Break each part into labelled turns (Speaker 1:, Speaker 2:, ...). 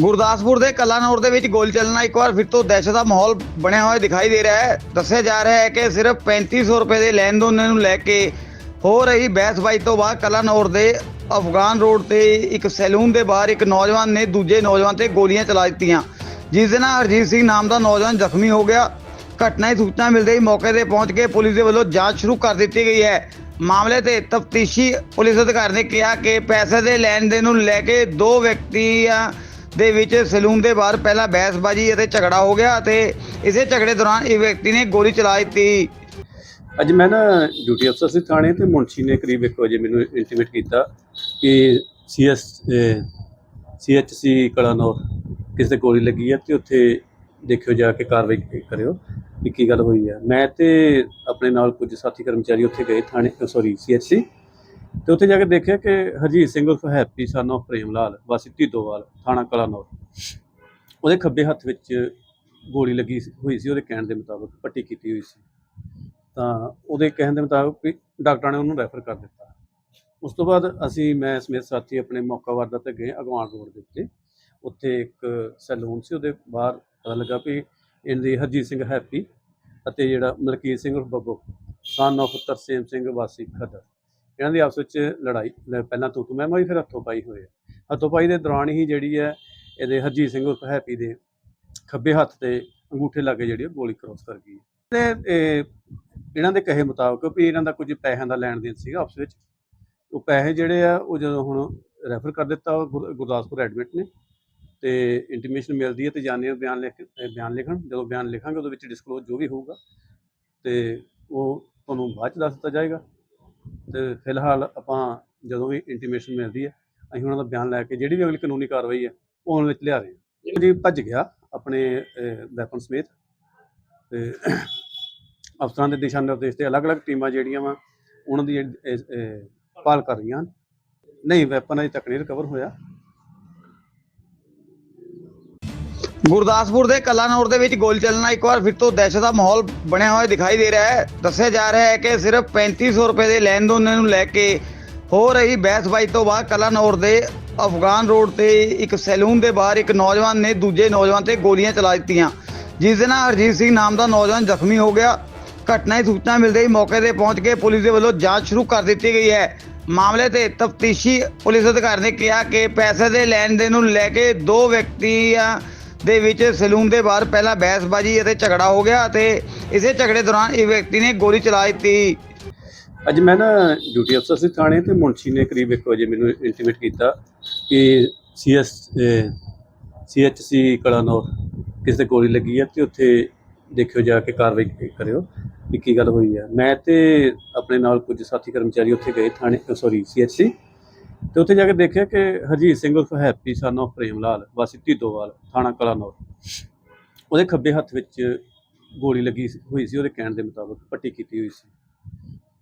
Speaker 1: ਗੁਰਦਾਸਪੁਰ ਦੇ ਕਲਾਨੌਰ ਦੇ ਵਿੱਚ ਗੋਲੀ ਚੱਲਣਾ ਇੱਕ ਵਾਰ ਫਿਰ ਤੋਂ ਦਹਿਸ਼ਤ ਦਾ ਮਾਹੌਲ ਬਣਿਆ ਹੋਇਆ ਦਿਖਾਈ ਦੇ ਰਿਹਾ ਹੈ। ਦੱਸਿਆ ਜਾ ਰਿਹਾ ਹੈ ਕਿ ਸਿਰਫ 3500 ਰੁਪਏ ਦੇ ਲੈਣ ਦੇਣ ਨੂੰ ਲੈ ਕੇ ਹੋ ਰਹੀ ਬਹਿਸਬਾਜ਼ੀ ਤੋਂ ਬਾਅਦ ਕਲਾਨੌਰ ਦੇ ਅਫਗਾਨ ਰੋਡ ਤੇ ਇੱਕ ਸੈਲੂਨ ਦੇ ਬਾਹਰ ਇੱਕ ਨੌਜਵਾਨ ਨੇ ਦੂਜੇ ਨੌਜਵਾਨ ਤੇ ਗੋਲੀਆਂ ਚਲਾ ਦਿੱਤੀਆਂ। ਜਿਸ ਦੇ ਨਾਲ ਹਰਜੀਤ ਸਿੰਘ ਨਾਮ ਦਾ ਨੌਜਵਾਨ ਜ਼ਖਮੀ ਹੋ ਗਿਆ। ਘਟਨਾ ਦੀ ਸੂਚਨਾ ਮਿਲਦੇ ਹੀ ਮੌਕੇ ਤੇ ਪਹੁੰਚ ਕੇ ਪੁਲਿਸ ਦੇ ਵੱਲੋਂ ਜਾਂਚ ਸ਼ੁਰੂ ਕਰ ਦਿੱਤੀ ਗਈ ਹੈ। ਮਾਮਲੇ ਤੇ ਤਫਤੀਸ਼ੀ ਪੁਲਿਸ ਅਧਿਕਾਰੀ ਨੇ ਕਿਹਾ ਕਿ ਪੈਸੇ ਦੇ ਲੈਣ ਦੇਣ ਨੂੰ ਲੈ ਕੇ ਦੋ ਵਿਅਕਤੀਆਂ ਦੇ ਵਿੱਚ ਸੈਲੂਨ ਦੇ ਬਾਹਰ ਪਹਿਲਾਂ ਬਹਿਸਬਾਜ਼ੀ ਅਤੇ ਝਗੜਾ ਹੋ ਗਿਆ ਅਤੇ ਇਸੇ ਝਗੜੇ ਦੌਰਾਨ ਇੱਕ ਵਿਅਕਤੀ ਨੇ ਗੋਲੀ ਚਲਾ ਦਿੱਤੀ।
Speaker 2: ਅੱਜ ਮੈਂ ਨਾ ਡਿਊਟੀ ਅਫਸਰ ਸੀ ਥਾਣੇ ਤੇ ਮੁਨਸ਼ੀ ਨੇ ਕਰੀਬ 1 ਵਜੇ ਮੈਨੂੰ ਇੰਟੀਮੇਟ ਕੀਤਾ ਕਿ ਸੀਐਸ ਸੀਐਚਸੀ ਕਲਾਨੌਰ ਕਿਸੇ ਤੇ ਗੋਲੀ ਲੱਗੀ ਹੈ ਤੇ ਉੱਥੇ ਦੇਖਿਓ ਜਾ ਕੇ ਕਾਰਵਾਈ ਕਰਿਓ ਵੀ ਕੀ ਗੱਲ ਹੋਈ ਹੈ। ਮੈਂ ਤੇ ਆਪਣੇ ਨਾਲ ਕੁਝ ਸਾਥੀ ਕਰਮਚਾਰੀ ਉੱਥੇ ਗਏ ਥਾਣੇ ਸੌਰੀ ਸੀਐਚਸੀ ਤੇ ਉੱਥੇ ਜਾ ਕੇ ਦੇਖਿਆ ਕਿ ਹਰਜੀਤ ਸਿੰਘ ਉਰਫ ਹੈਪੀ ਸਨ of ਪ੍ਰੇਮ ਲਾਲ ਵਾਸੀ ਢੀਦੋਵਾਲ ਥਾਣਾ ਕਲਾਨੌਰ। ਉਹਦੇ ਖੱਬੇ ਹੱਥ ਵਿੱਚ ਗੋਲੀ ਲੱਗੀ ਹੋਈ ਸੀ, ਉਹਦੇ ਕਹਿਣ ਦੇ ਮੁਤਾਬਕ ਪੱਟੀ ਕੀਤੀ ਹੋਈ ਸੀ। ਤਾਂ ਉਹਦੇ ਕਹਿਣ ਦੇ ਮੁਤਾਬਕ ਵੀ ਡਾਕਟਰਾਂ ਨੇ ਉਹਨੂੰ ਰੈਫਰ ਕਰ ਦਿੱਤਾ। ਉਸ ਤੋਂ ਬਾਅਦ ਅਸੀਂ, ਮੈਂ, ਸਮੇਤ ਸਾਥੀ ਆਪਣੇ ਮੌਕਾ ਵਾਰਦਾ ਤੇ ਗਏ ਅਗਵਾਨ ਰੋਡ ਦੇ ਉੱਤੇ। ਉੱਥੇ ਇੱਕ ਸੈਲੂਨ ਸੀ, ਉਹਦੇ ਬਾਹਰ ਪਤਾ ਲੱਗਾ ਵੀ ਇਹਦੀ ਹਰਜੀਤ ਸਿੰਘ ਹੈਪੀ ਅਤੇ ਜਿਹੜਾ ਮਲਕੀਤ ਸਿੰਘ ਉਰਫ ਬੱਬੂ ਸਨ of ਤਰਸੇਮ ਸਿੰਘ ਵਾਸੀ ਖਦਰ। ਇਹਨਾਂ ਦੀ ਆਪਸ ਵਿੱਚ ਲੜਾਈ ਪਹਿਲਾਂ ਤੂੰ ਤੂੰ, ਮੈਂ ਮੈਂ ਫਿਰ ਹੱਥੋਂ ਪਾਈ ਹੋਏ ਹੱਥੋਂ ਪਾਈ ਦੇ ਦੌਰਾਨ ਹੀ ਜਿਹੜੀ ਹੈ, ਇਹਦੇ ਹਰਜੀਤ ਸਿੰਘ ਉਰਫ ਹੈਪੀ ਦੇ ਖੱਬੇ ਹੱਥ ਤੇ ਅੰਗੂਠੇ ਲਾਗੇ ਜਿਹੜੀ ਉਹ ਗੋਲੀ ਕ੍ਰੋਸ ਕਰ ਗਈ ਤੇ ਇਹਨਾਂ ਦੇ ਕਹੇ ਮੁਤਾਬਕ ਵੀ ਇਹਨਾਂ ਦਾ ਕੁਝ ਪੈਸਿਆਂ ਦਾ ਲੈਣ ਦੇਣ ਸੀਗਾ ਆਪਸ ਵਿੱਚ। ਉਹ ਪੈਸੇ ਜਿਹੜੇ ਆ, ਉਹ ਜਦੋਂ ਹੁਣ ਰੈਫਰ ਕਰ ਦਿੱਤਾ ਗੁਰ- ਗੁਰਦਾਸਪੁਰ ਐਡਮਿਟ ਨੇ ਤੇ ਇੰਟੀਮੇਸ਼ਨ ਮਿਲਦੀ ਹੈ ਤੇ ਜਾਣੇ ਉਹ ਬਿਆਨ ਲਿਖ ਬਿਆਨ ਲਿਖਣ, ਜਦੋਂ ਬਿਆਨ ਲਿਖਾਂਗੇ ਉਹਦੇ ਵਿੱਚ ਡਿਸਕਲੋਜ਼ ਜੋ ਵੀ ਹੋਊਗਾ ਤੇ ਉਹ ਤੁਹਾਨੂੰ ਬਾਅਦ ਚ ਦੱਸ ਦਿੱਤਾ ਜਾਏਗਾ। ਤੇ ਫਿਲਹਾਲ ਆਪਾਂ ਜਦੋਂ ਵੀ ਇੰਟੀਮੇਸ਼ਨ ਮਿਲਦੀ ਹੈ, ਅਸੀਂ ਉਹਨਾਂ ਦਾ ਬਿਆਨ ਲੈ ਕੇ ਜਿਹੜੀ ਵੀ ਅਗਲੀ ਕਾਨੂੰਨੀ ਕਾਰਵਾਈ ਹੈ, ਉਹ ਉਹਨਾਂ ਵਿੱਚ ਲਿਆ ਰਹੇ ਹਾਂ। ਜੀ, ਭੱਜ ਗਿਆ ਆਪਣੇ ਵੈਪਨ ਸਮੇਤ ਤੇ ਅਫਸਰਾਂ ਦੇ ਦਿਸ਼ਾ ਨਿਰਦੇਸ਼ ਤੇ ਅਲੱਗ-ਅਲੱਗ ਟੀਮਾਂ ਜਿਹੜੀਆਂ ਵਾ, ਉਹਨਾਂ ਦੀ ਇਹ- ਭਾਲ ਕਰ ਰਹੀਆਂ ਹਨ। ਨਹੀਂ, ਵੈਪਨ ਅਜੇ ਤੱਕ ਨਹੀਂ ਰਿਕਵਰ ਹੋਇਆ।
Speaker 1: ਗੁਰਦਾਸਪੁਰ ਦੇ ਕਲਾਨੌਰ ਦੇ ਵਿੱਚ ਗੋਲੀ ਚੱਲਣਾ ਇੱਕ ਵਾਰ ਫਿਰ ਤੋਂ ਦਹਿਸ਼ਤ ਦਾ ਮਾਹੌਲ ਬਣਿਆ ਹੋਇਆ ਦਿਖਾਈ ਦੇ ਰਿਹਾ ਹੈ। ਦੱਸਿਆ ਜਾ ਰਿਹਾ ਹੈ ਕਿ ਸਿਰਫ 3500 ਰੁਪਏ ਦੇ ਲੈਣ ਦੇਣ ਨੂੰ ਲੈ ਕੇ ਹੋ ਰਹੀ ਬਹਿਸਬਾਜ਼ੀ ਤੋਂ ਬਾਅਦ ਕਲਾਨੌਰ ਦੇ ਅਫਗਾਨ ਰੋਡ ਤੇ ਇੱਕ ਸੈਲੂਨ ਦੇ ਬਾਹਰ ਇੱਕ ਨੌਜਵਾਨ ਨੇ ਦੂਜੇ ਨੌਜਵਾਨ ਤੇ ਗੋਲੀਆਂ ਚਲਾ ਦਿੱਤੀਆਂ। ਜਿਸ ਦੇ ਨਾਲ ਹਰਜੀਤ ਸਿੰਘ ਨਾਮ ਦਾ ਨੌਜਵਾਨ ਜ਼ਖਮੀ ਹੋ ਗਿਆ। ਘਟਨਾ ਦੀ ਸੂਚਨਾ ਮਿਲਦੇ ਹੀ ਮੌਕੇ ਤੇ ਪਹੁੰਚ ਕੇ ਪੁਲਿਸ ਦੇ ਵੱਲੋਂ ਜਾਂਚ ਸ਼ੁਰੂ ਕਰ ਦਿੱਤੀ ਗਈ ਹੈ। ਮਾਮਲੇ ਤੇ ਤਫਤੀਸ਼ੀ ਪੁਲਿਸ ਅਧਿਕਾਰੀ ਨੇ ਕਿਹਾ ਕਿ ਪੈਸੇ ਦੇ ਲੈਣ ਦੇਣ ਨੂੰ ਲੈ ਕੇ ਦੋ ਵਿਅਕਤੀਆਂ ਦੇ ਵਿੱਚ ਸੈਲੂਨ ਦੇ ਬਾਹਰ ਪਹਿਲਾਂ ਬਹਿਸਬਾਜ਼ੀ ਅਤੇ ਝਗੜਾ ਹੋ ਗਿਆ ਅਤੇ ਇਸੇ ਝਗੜੇ ਦੌਰਾਨ ਇੱਕ ਵਿਅਕਤੀ ਨੇ ਗੋਲੀ ਚਲਾ ਦਿੱਤੀ।
Speaker 2: ਅੱਜ ਮੈਂ ਨਾ ਡਿਊਟੀ ਅਫਸਰ ਸੀ ਥਾਣੇ ਤੇ ਮੁਨਸ਼ੀ ਨੇ ਕਰੀਬ 1 ਵਜੇ ਮੈਨੂੰ ਇੰਟੀਮੇਟ ਕੀਤਾ ਕਿ ਸੀਐਸ ਸੀਐਚਸੀ ਕਲਾਨੌਰ ਕਿਸੇ ਤੇ ਗੋਲੀ ਲੱਗੀ ਹੈ ਤੇ ਉੱਥੇ ਦੇਖਿਓ ਜਾ ਕੇ ਕਾਰਵਾਈ ਕਰਿਓ ਵੀ ਕੀ ਗੱਲ ਹੋਈ ਹੈ। ਮੈਂ ਤੇ ਆਪਣੇ ਨਾਲ ਕੁਝ ਸਾਥੀ ਕਰਮਚਾਰੀ ਉੱਥੇ ਗਏ ਥਾਣੇ ਸੌਰੀ ਸੀਐਚਸੀ ਤੇ ਉੱਥੇ ਜਾ ਕੇ ਦੇਖਿਆ ਕਿ ਹਰਜੀਤ ਸਿੰਘ ਉਰਫ ਹੈਪੀ ਸਨ of ਪ੍ਰੇਮ ਲਾਲ ਵਾਸੀ ਢੀਦੋਵਾਲ ਥਾਣਾ ਕਲਾਨੌਰ। ਉਹਦੇ ਖੱਬੇ ਹੱਥ ਵਿੱਚ ਗੋਲੀ ਲੱਗੀ ਹੋਈ ਸੀ, ਉਹਦੇ ਕਹਿਣ ਦੇ ਮੁਤਾਬਕ ਪੱਟੀ ਕੀਤੀ ਹੋਈ ਸੀ।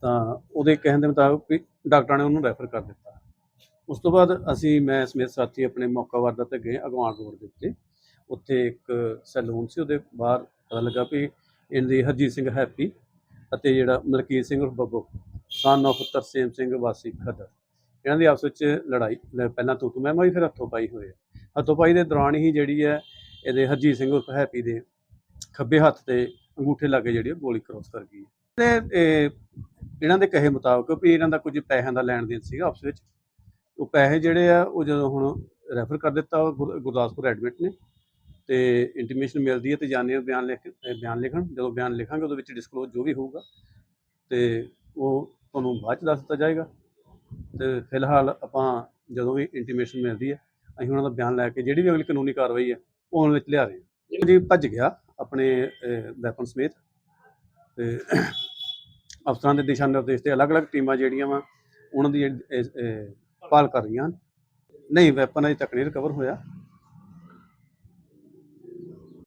Speaker 2: ਤਾਂ ਉਹਦੇ ਕਹਿਣ ਦੇ ਮੁਤਾਬਕ ਵੀ ਡਾਕਟਰਾਂ ਨੇ ਉਹਨੂੰ ਰੈਫਰ ਕਰ ਦਿੱਤਾ। ਉਸ ਤੋਂ ਬਾਅਦ ਅਸੀਂ, ਮੈਂ, ਸਮੇਤ ਸਾਥੀ ਆਪਣੇ ਮੌਕਾ ਵਾਰਦਾ ਤੇ ਗਏ ਅਗਵਾਨ ਰੋਡ ਦੇ ਉੱਤੇ। ਉੱਥੇ ਇੱਕ ਸੈਲੂਨ ਸੀ, ਉਹਦੇ ਬਾਹਰ ਪਤਾ ਲੱਗਾ ਵੀ ਇਹਦੀ ਹਰਜੀਤ ਸਿੰਘ ਹੈਪੀ ਅਤੇ ਜਿਹੜਾ ਮਲਕੀਤ ਸਿੰਘ ਉਰਫ ਬੱਬੂ ਸਨ of ਤਰਸੇਮ ਸਿੰਘ ਵਾਸੀ ਖਦਰ। ਇਹਨਾਂ ਦੀ ਆਪਸ ਵਿੱਚ ਲੜਾਈ ਪਹਿਲਾਂ ਤੂੰ ਤੂੰ, ਮੈਂ ਮੈਂ ਫਿਰ ਹੱਥੋਂ ਪਾਈ ਹੋਏ ਹੱਥੋਂ ਪਾਈ ਦੇ ਦੌਰਾਨ ਹੀ ਜਿਹੜੀ ਹੈ, ਇਹਦੇ ਹਰਜੀਤ ਸਿੰਘ ਉਰਫ ਹੈਪੀ ਦੇ ਖੱਬੇ ਹੱਥ ਤੇ ਅੰਗੂਠੇ ਲਾਗੇ ਜਿਹੜੀ ਉਹ ਗੋਲੀ ਕ੍ਰੋਸ ਕਰ ਗਈ ਤੇ ਇਹਨਾਂ ਦੇ ਕਹੇ ਮੁਤਾਬਕ ਵੀ ਇਹਨਾਂ ਦਾ ਕੁਝ ਪੈਸਿਆਂ ਦਾ ਲੈਣ ਦੇਣ ਸੀਗਾ ਆਪਸ ਵਿੱਚ। ਉਹ ਪੈਸੇ ਜਿਹੜੇ ਆ, ਉਹ ਜਦੋਂ ਹੁਣ ਰੈਫਰ ਕਰ ਦਿੱਤਾ ਗੁਰ- ਗੁਰਦਾਸਪੁਰ ਐਡਮਿਟ ਨੇ ਤੇ ਇੰਟੀਮੇਸ਼ਨ ਮਿਲਦੀ ਹੈ ਤੇ ਜਾਣੇ ਉਹ ਬਿਆਨ ਲਿਖ ਬਿਆਨ ਲਿਖਣ, ਜਦੋਂ ਬਿਆਨ ਲਿਖਾਂਗੇ ਉਹਦੇ ਵਿੱਚ ਡਿਸਕਲੋਜ਼ ਜੋ ਵੀ ਹੋਊਗਾ ਤੇ ਉਹ ਤੁਹਾਨੂੰ ਬਾਅਦ ਚ ਦੱਸ ਦਿੱਤਾ ਜਾਏਗਾ। ਤੇ ਫਿਲਹਾਲ ਆਪਾਂ ਜਦੋਂ ਵੀ ਇੰਟੀਮੇਸ਼ਨ ਮਿਲਦੀ ਹੈ, ਅਸੀਂ ਉਹਨਾਂ ਦਾ ਬਿਆਨ ਲੈ ਕੇ ਜਿਹੜੀ ਵੀ ਅਗਲੀ ਕਾਨੂੰਨੀ ਕਾਰਵਾਈ ਹੈ, ਉਹ ਉਹਨਾਂ ਵਿੱਚ ਲਿਆ ਰਹੇ ਹਾਂ। ਜੀ, ਭੱਜ ਗਿਆ ਆਪਣੇ ਵੈਪਨ ਸਮੇਤ ਤੇ ਅਫਸਰਾਂ ਦੇ ਦਿਸ਼ਾ ਨਿਰਦੇਸ਼ ਤੇ ਅਲੱਗ-ਅਲੱਗ ਟੀਮਾਂ ਜਿਹੜੀਆਂ ਵਾ, ਉਹਨਾਂ ਦੀ ਭਾਲ ਕਰ ਰਹੀਆਂ ਹਨ। ਨਹੀਂ ਵੈਪਨ ਅਜੇ ਤੱਕ ਨਹੀਂ ਰਿਕਵਰ ਹੋਇਆ।